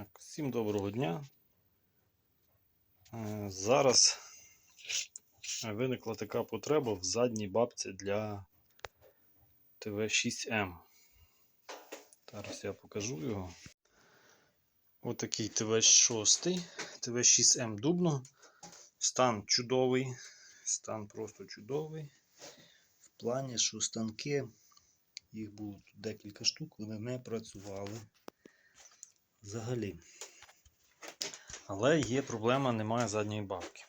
Так, всім доброго дня. Е, Зараз виникла така потреба в задній бабці для ТВ6М. Зараз я покажу його. Отакий ТВ6, ТВ6М дубно. Стан чудовий. Стан просто чудовий. В плані, що станки, їх було тут декілька штук, вони не працювали взагалі. Але є проблема, немає задньої бабки.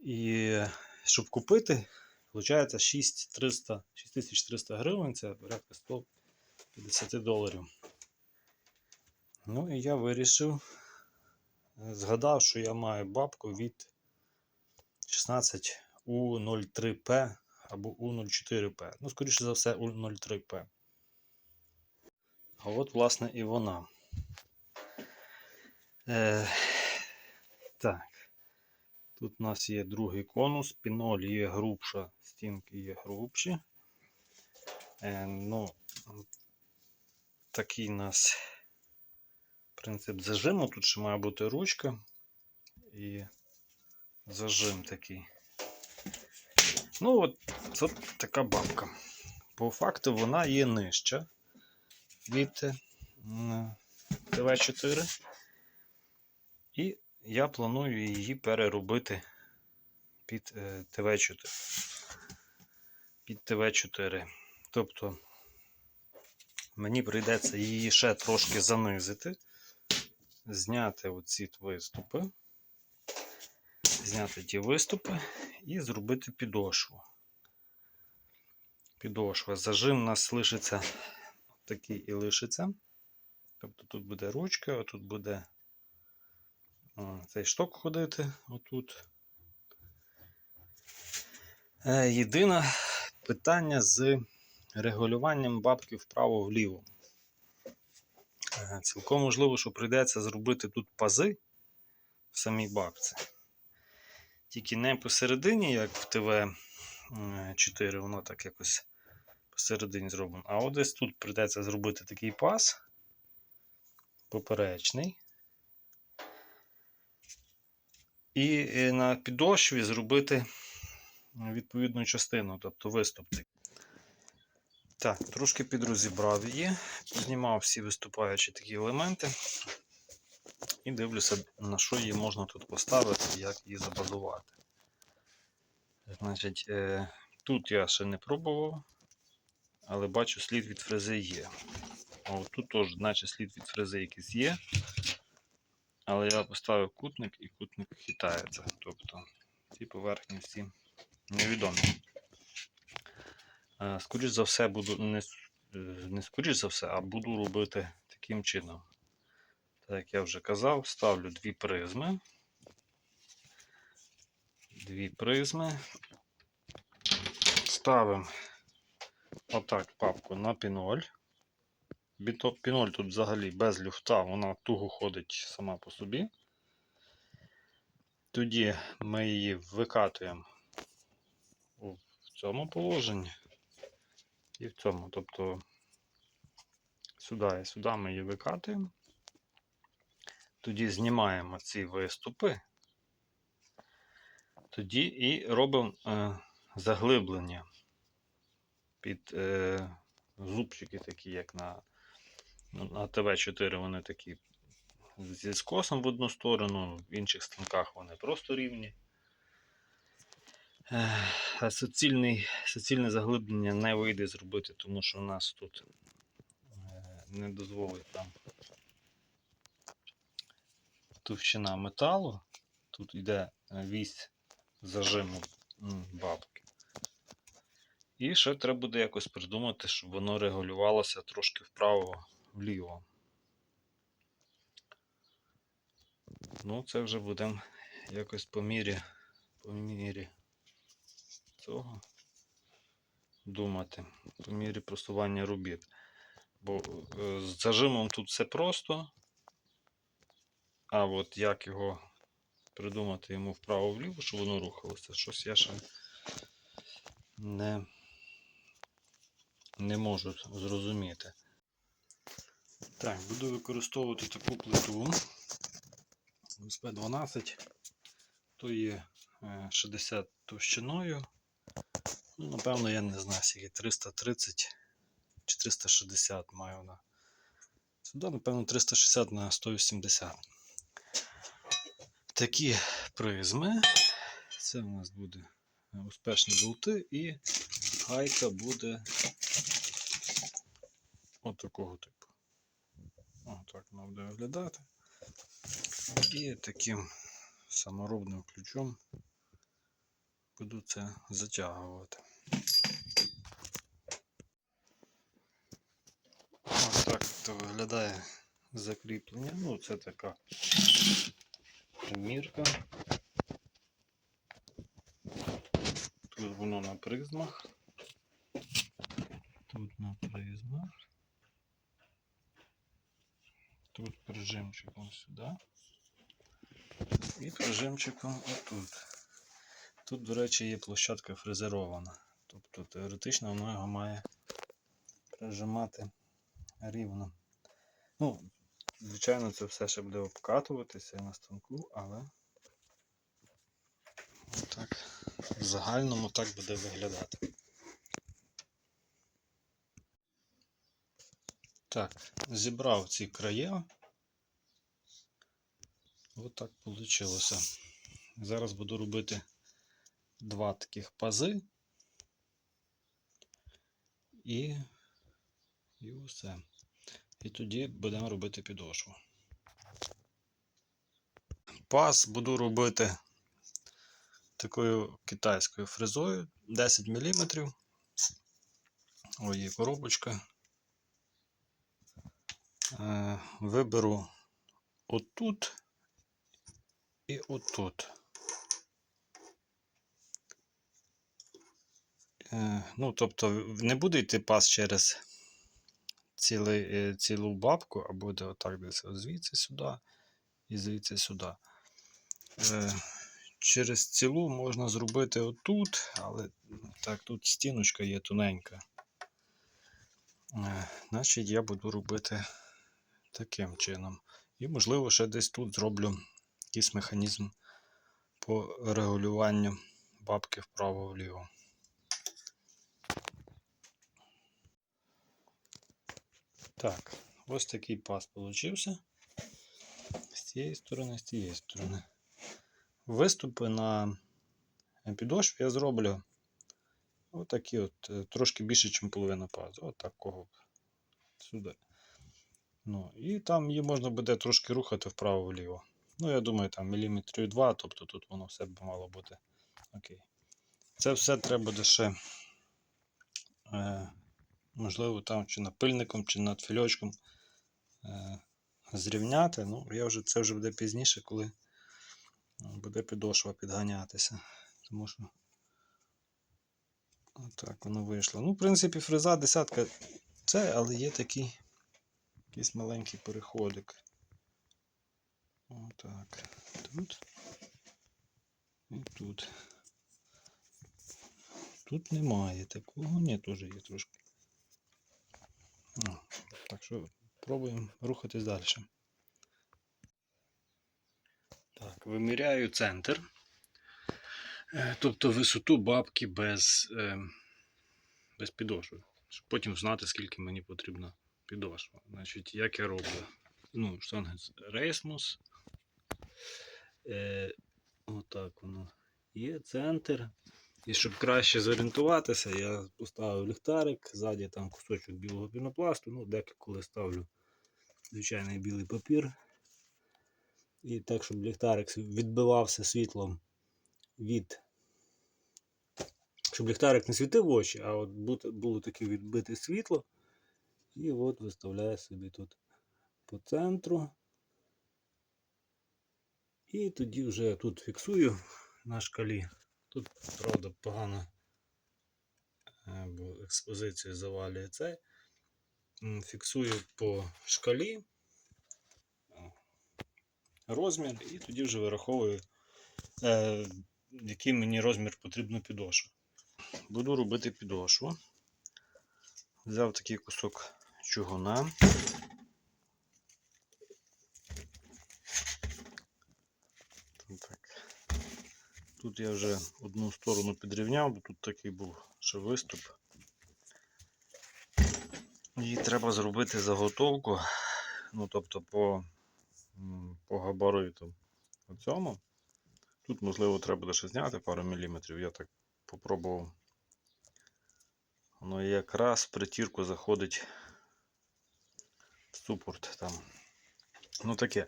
І щоб купити, виходить 6300, 6300 гривень, це порядка 150 доларів. Ну і я вирішив, згадав, що я маю бабку від 16 У03П або У04П. Ну, скоріше за все, У03П. А от, власне, і вона. Е, так. Тут у нас є другий конус, піноль є грубша, стінки є грубші. Е, ну, такий у нас принцип зажиму. Тут ще має бути ручка і зажим такий. Ну, от, от така бабка. По факту вона є нижча від м, ТВ4. І я планую її переробити під е, ТВ4. Під ТВ4. Тобто мені прийдеться її ще трошки занизити, зняти оці виступи, зняти ті виступи і зробити підошву. Підошва. Зажим у нас лишиться такий і лишиться. Тобто тут буде ручка, а тут буде цей шток ходити отут. Е, єдине питання з регулюванням бабки вправо-вліво. Е, цілком можливо, що прийдеться зробити тут пази в самій бабці. Тільки не посередині, як в ТВ-4, воно так якось посередині зроблено. А от десь тут прийдеться зробити такий паз поперечний. І е, на підошві зробити відповідну частину, тобто виступ. Так, трошки підрозібрав її, знімав всі виступаючі такі елементи. І дивлюся, на що її можна тут поставити як її забазувати. Значить, е, тут я ще не пробував, але бачу, слід від фрези є. А тут теж, наче слід від фрези якийсь є. Але я поставив кутник і кутник хитається. Тобто ці поверхні всі невідомі. Е, Скоріше за все, буду не, е, не скоріш за все, а буду робити таким чином. Так як я вже казав, ставлю дві призми. Дві призми. Ставимо отак папку на піноль. Піноль тут взагалі без люфта, вона туго ходить сама по собі. Тоді ми її викатуємо в цьому положенні і в цьому. Тобто сюди і сюди ми її викатуємо. Тоді знімаємо ці виступи. Тоді і робимо е, заглиблення під е, зубчики, такі, як на Ну, На ТВ4 вони такі зі скосом в одну сторону, в інших станках вони просто рівні. А Суцільний, суцільне заглиблення не вийде зробити, тому що у нас тут е, не дозволить там товщина металу. Тут йде е, вісь зажиму м, бабки. І ще треба буде якось придумати, щоб воно регулювалося трошки вправо вліво. Ну, це вже будемо якось по мірі, по мірі цього думати, по мірі просування робіт. Бо е, з зажимом тут все просто. А от як його придумати йому вправо-вліво, щоб воно рухалося, щось я ще не, не можу зрозуміти. Так, буду використовувати таку плиту СП-12. То є е, 60 товщиною. Ну, напевно, я не знаю, скільки 330 чи 360 маю вона. Сюди, напевно, 360 на 180. Такі призми. Це у нас буде е, успешні болти і гайка буде от такого типу. О, так вона буде виглядати. І таким саморобним ключом буду це затягувати. Ось так то виглядає закріплення. Ну, це така примірка. Тут воно на призмах. Тут на призмах. Тут прижимчиком сюди. І прижимчиком отут. Тут, до речі, є площадка фрезерована. Тобто теоретично воно його має прижимати рівно. Ну, звичайно, це все ще буде обкатуватися на станку, але так, в загальному так буде виглядати. Так, зібрав ці краї. Ось так вийшло. Зараз буду робити два таких пази. І, і все. І тоді будемо робити підошву. Паз буду робити такою китайською фрезою 10 мм. Ось є коробочка. Е, Виберу отут і отут. Е, Ну, тобто, не буде йти пас через цілий, е, цілу бабку, а буде отак десь звідси сюди і звідси сюди. Е, Через цілу можна зробити отут, але так, тут стіночка є тоненька. Значить, я буду робити таким чином. І, можливо, ще десь тут зроблю якийсь механізм по регулюванню бабки вправо-вліво. Так, ось такий пас получився. З цієї сторони, з цієї сторони. Виступи на підошві я зроблю отакі от, е, трошки більше, ніж половина пазу. От такого сюди. Ну, і там її можна буде трошки рухати вправо-вліво. Ну, я думаю, там міліметрів 2, тобто тут воно все б мало бути окей. Це все треба буде ще, е, можливо, там чи напильником, чи над фільочком е, зрівняти. Ну, я вже, це вже буде пізніше, коли буде підошва підганятися. Тому що отак воно вийшло. Ну, в принципі, фреза десятка це, але є такий якийсь маленький переходик. Отак. Тут. І тут. Тут немає такого. Ні, теж є трошки. Так що пробуємо рухатись далі. Так, виміряю центр. Е, Тобто висоту бабки без, е, без підошви. Щоб потім знати, скільки мені потрібна підошва. Значить, як я роблю? Ну, штанги Рейсмус. Е, отак воно є центр. І щоб краще зорієнтуватися, я поставив ліхтарик, ззаді там кусочок білого пінопласту, ну, деколи ставлю звичайний білий папір. І так, щоб ліхтарик відбивався світлом від. Щоб ліхтарик не світив в очі, а от було таке відбите світло. І от виставляю собі тут по центру. І тоді вже тут фіксую на шкалі. Тут, правда, погано, е, бо експозицію завалює це. Фіксую по шкалі е, розмір, і тоді вже вираховую, е, який мені розмір потрібно підошву. Буду робити підошву. Взяв такий кусок чугуна. Тут я вже одну сторону підрівняв, бо тут такий був ще виступ. І треба зробити заготовку, ну тобто по, по габариту цьому. Тут, можливо, треба буде зняти пару міліметрів. Я так попробував. Воно якраз в притірку заходить в супорт там. Ну таке.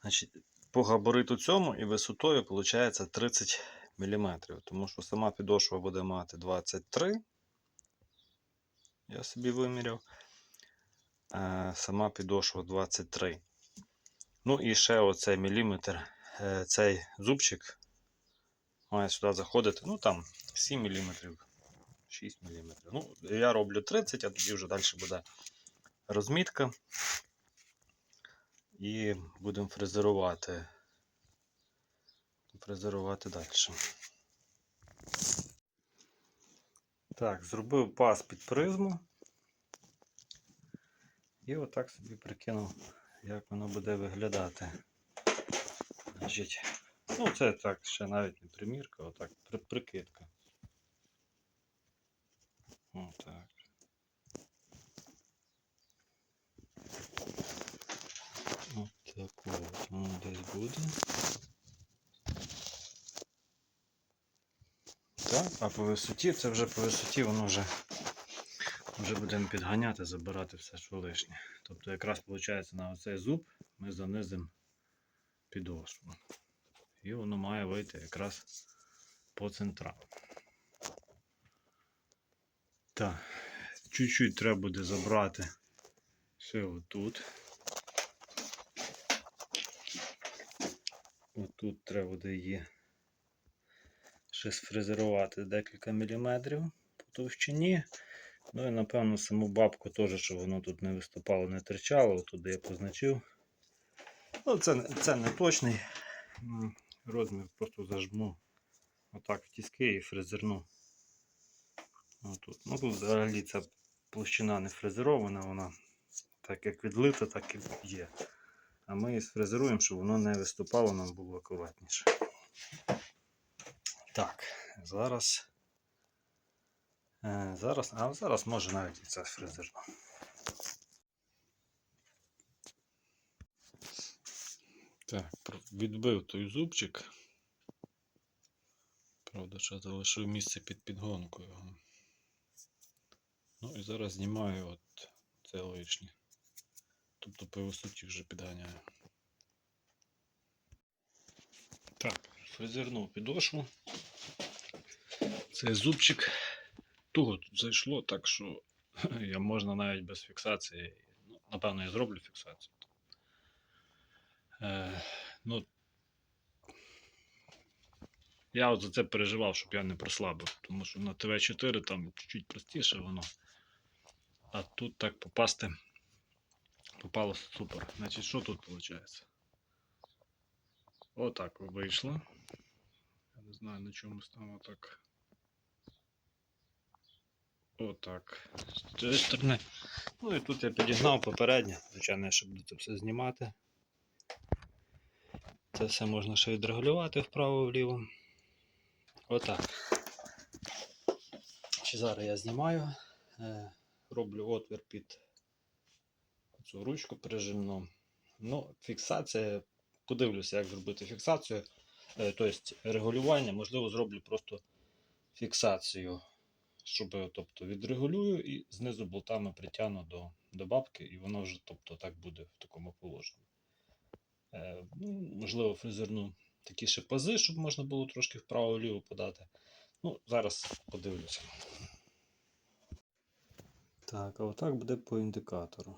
Значить, по габариту цьому і висотою виходить 30 мм. Тому що сама підошва буде мати 23. Я собі виміряв. Сама підошва 23. Ну і ще оцей міліметр, е, цей зубчик має сюди заходити. Ну там 7 мм, 6 мм. Ну, я роблю 30, а тоді вже далі буде розмітка. І будемо фрезерувати. Фрезерувати далі. Так, зробив пас під призму. І отак собі прикинув, як воно буде виглядати. Значить, ну це так, ще навіть не примірка, отак, при, прикидка. Отак. От воно десь буде. Так, а по висоті, це вже по висоті воно вже, вже будемо підганяти, забирати все, що лишнє. Тобто якраз виходить на оцей зуб ми занизимо підошву. І воно має вийти якраз по централу. Так, чуть-чуть треба буде забрати ще отут. Отут треба буде її ще сфрезерувати декілька міліметрів по товщині. Ну і напевно саму бабку теж, щоб воно тут не виступало, не терчало, туди я позначив. Ну, це, це не точний розмір, просто зажму отак в тіски і фрезерну. Отут. Ну тут взагалі ця площина не фрезерована, вона так як відлита, так і є. А ми її сфрезеруємо, щоб воно не виступало, нам було акуратніше. Так, зараз. Е, зараз, а зараз може навіть і це фрезерно. Так, відбив той зубчик. Правда, ще залишив місце під підгонку його. Ну і зараз знімаю от це лишнє. Тобто по висоті вже підганяю. Так, фрезернув підошву. Цей зубчик туго тут зайшло, так що я можна навіть без фіксації. Ну, напевно, я зроблю фіксацію. Е, ну, я от за це переживав, щоб я не прослабив, тому що на ТВ4 там чуть-чуть простіше воно. А тут так попасти попало супер. Значить, що тут виходить? Отак вийшло. Я не знаю на чому стало так. Отак. З цієї сторони. Ну і тут я підігнав попередньо. Звичайно, ще це все знімати. Це все можна ще відрегулювати вправо-вліво. Отак. Зараз я знімаю, е, роблю отвір під цю ручку прижимну. Ну, фіксація. Подивлюся, як зробити фіксацію. Е, Тобто регулювання, можливо, зроблю просто фіксацію, щоб тобто, відрегулюю і знизу болтами притягну до, до бабки, і воно вже тобто, так буде в такому положенні. Е, ну, можливо, фрезерну такі ще пази, щоб можна було трошки вправо-вліво подати. Ну, зараз подивлюся. Так, а отак буде по індикатору.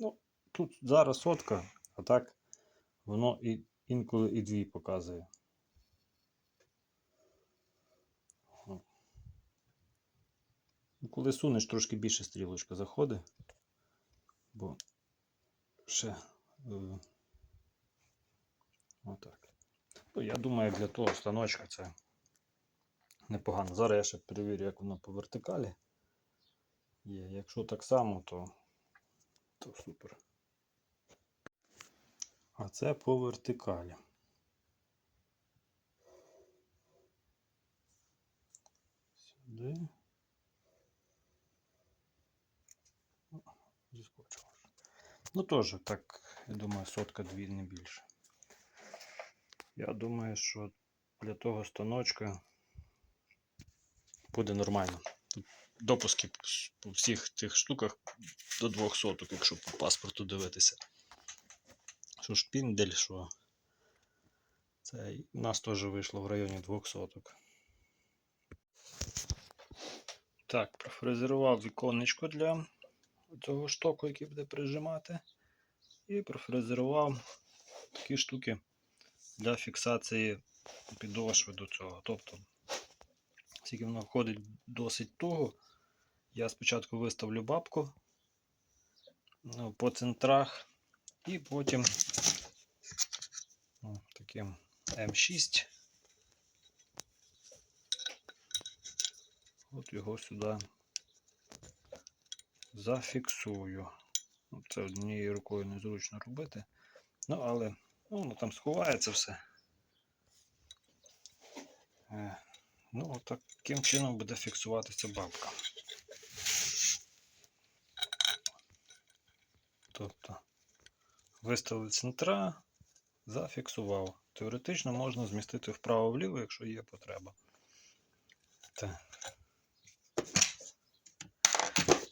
Ну, тут зараз сотка, а так воно і інколи і дві показує. Ну, Коли сунеш, трошки більше стрілочка заходить, бо ще е, отак. Ну, я думаю, для того станочка це непогано. Зараз я ще перевірю, як воно по вертикалі є. Якщо так само, то, то супер. А це по вертикалі. Сюди. Ну, теж так, я думаю, сотка дві не більше. Я думаю, що для того станочка буде нормально. Допуски по всіх цих штуках до двох соток, якщо по паспорту дивитися. Що шпіндель, що це у нас теж вийшло в районі двох соток. Так, профрезерував віконечко для цього штоку, який буде прижимати. І профрезерував такі штуки для фіксації підошви до цього. Тобто, оскільки воно входить досить туго, я спочатку виставлю бабку ну, по центрах і потім таким М6. От його сюди зафіксую. Ну, Це однією рукою незручно робити. Ну, але ну, воно там сховається все. Е, Ну, от таким чином буде фіксуватися бабка. Тобто виставив центра, зафіксував. Теоретично можна змістити вправо-вліво, якщо є потреба. Так.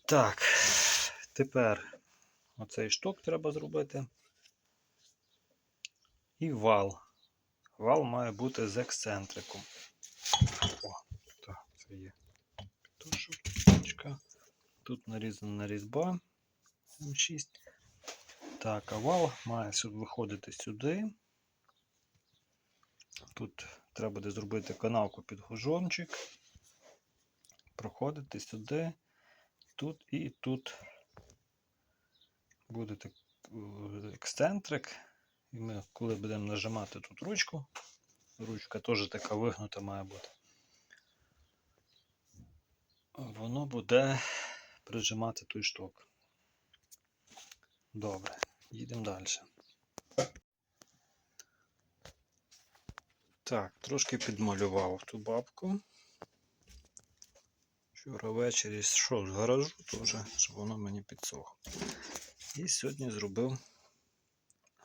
Так, тепер оцей шток треба зробити. І вал. Вал має бути з ексцентриком. О, так, це є підтушечка. Тут нарізана різьба М6. Так, а вал має виходити сюди. Тут треба буде зробити канавку під гужончик. Проходити сюди, тут і тут буде так, е, ексцентрик. І ми, коли будемо нажимати тут ручку, ручка теж така вигнута має бути. Воно буде прижимати той шток. Добре, їдемо далі. Так, трошки підмалював ту бабку. Вчора ввечері йшов з гаражу, теж, щоб воно мені підсохло. І сьогодні зробив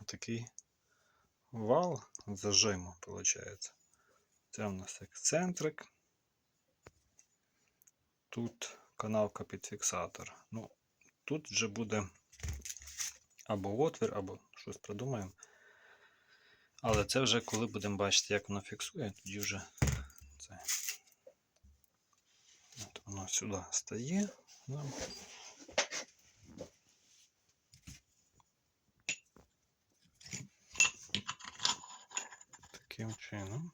такий вал зажиму, виходить. Це у нас ексцентрик. Тут канавка під фіксатор. Ну, тут вже буде або отвір, або щось придумаємо. Але це вже коли будемо бачити, як воно фіксує, тоді вже це. От воно сюди стає. Таким чином.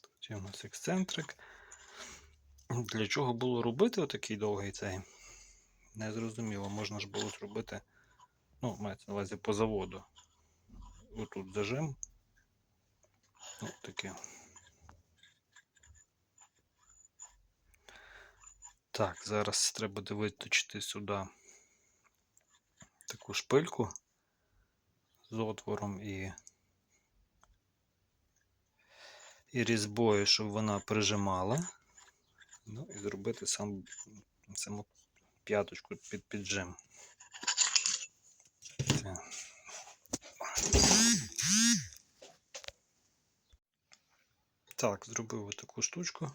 Тут є у нас ексцентрик. Для чого було робити отакий довгий цей? Незрозуміло, можна ж було зробити, ну, мається на увазі по заводу. Отут зажим. Ось таке. Так, зараз треба виточити сюди таку шпильку з отвором і, і різьбою, щоб вона прижимала. Ну і зробити сам саму п'яточку під піджим. Так, зробив таку штучку.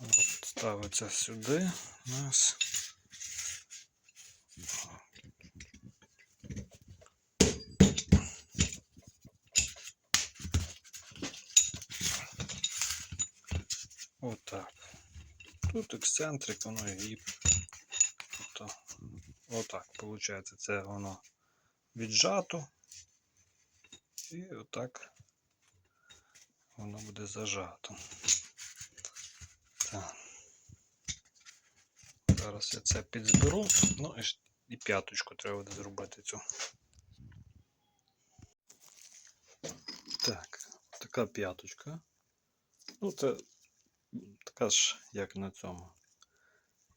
От, ставиться сюди у нас. Отак. Тут ексцентрик, воно і тобто, отак, виходить, це воно віджато. І отак воно буде зажато. Так. Зараз я це підзберу, ну і, п'яточку треба буде зробити цю. Так, така п'яточка. Ну, це така ж, як на цьому,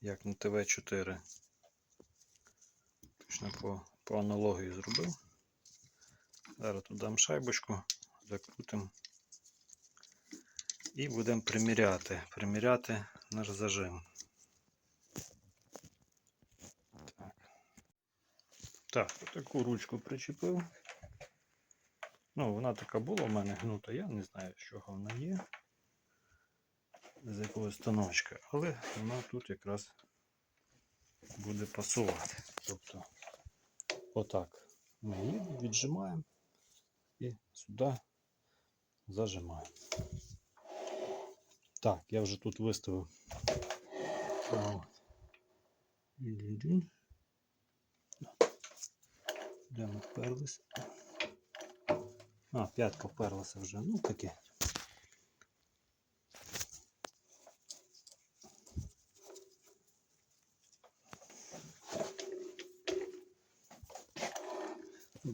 як на ТВ4. точно по, по аналогії зробив. Зараз тут шайбочку, закрутимо. І будемо приміряти. Приміряти наш зажим. Так. Так, таку ручку причепив. Ну, вона така була в мене гнута, я не знаю, з чого вона є. З якогось станочка, але вона тут якраз буде пасувати. Тобто, отак ми її віджимаємо і сюди зажимаємо. Так, я вже тут виставив. Де ми вперлися? А, п'ятка вперлася вже. Ну таке.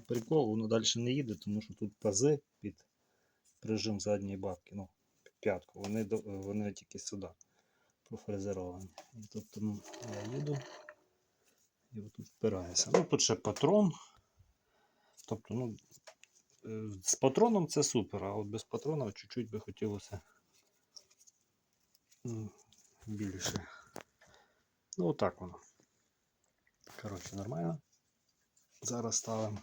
Прикол, воно далі не їде, тому що тут пази під прижим задньої бабки. Ну, п'ятку. Вони, вони тільки сюди профрезеровані. І тобто м, я їду і отут впирається. Ну, тут ще патрон. Тобто, ну, е, з патроном це супер, а от без патрона чуть-чуть би хотілося більше. Ну, отак воно. Коротше, нормально. Зараз ставимо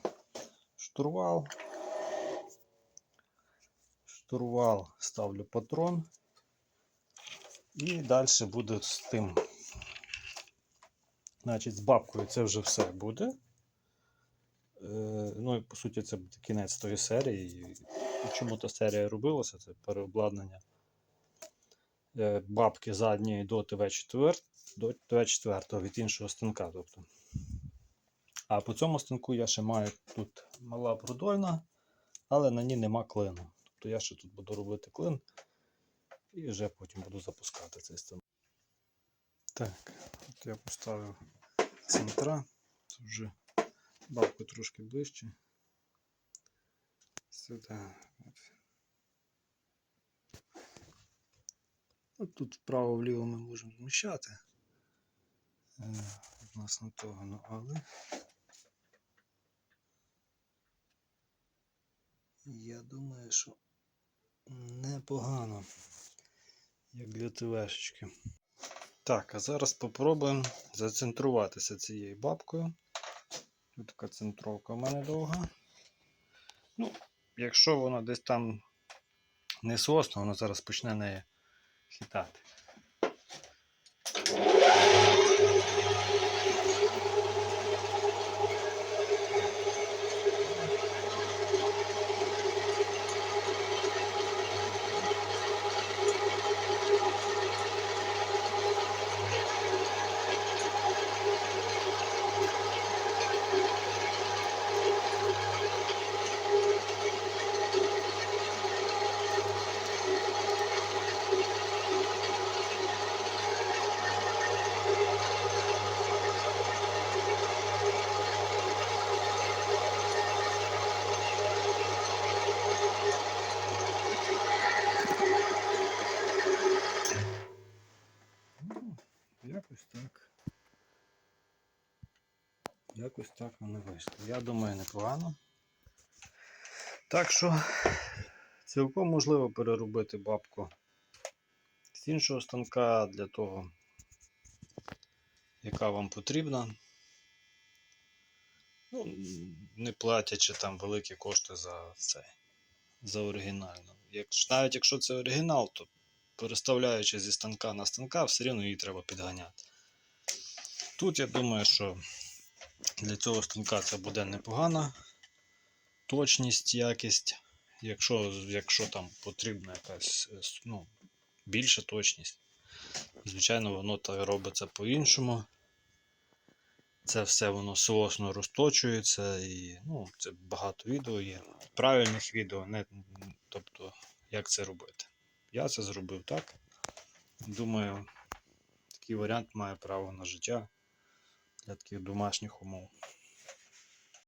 штурвал. Штурвал ставлю патрон. І далі буде з тим. Значить, з бабкою це вже все буде. Е, ну і по суті, це буде кінець тої серії. Чому та серія робилася? Це переобладнання е, бабки задньої до ТВ4 до ТВ4 від іншого станка. Тобто. А по цьому станку я ще маю тут мала продольна, але на ній нема клину. Тобто я ще тут буду робити клин і вже потім буду запускати цей станок. Так, от я поставив центра. Це вже бабку трошки ближче. Сюди. Тут вправо-вліво ми можемо зміщати. Е, Відносно того, ну але. Я думаю, що непогано, як для ТВшечки. Так, а зараз попробуємо зацентруватися цією бабкою. Тут така центровка в мене довга. Ну, якщо вона десь там не сосно, вона зараз почне неї хитати. Ну, якось так. Якось так воно вийшло. Я думаю, непогано. Так що цілком можливо переробити бабку з іншого станка для того, яка вам потрібна. Ну, не платячи там великі кошти за це, за оригінальну. Як, навіть якщо це оригінал, то переставляючи зі станка на станка, все рівно її треба підганяти. Тут я думаю, що для цього станка це буде непогана точність, якість. Якщо, якщо там потрібна якась е, ну, більша точність, звичайно, воно так робиться по-іншому. Це все воно соосно розточується і ну, це багато відео є. Правильних відео, не, тобто, як це робити. Я це зробив так. Думаю, такий варіант має право на життя для таких домашніх умов.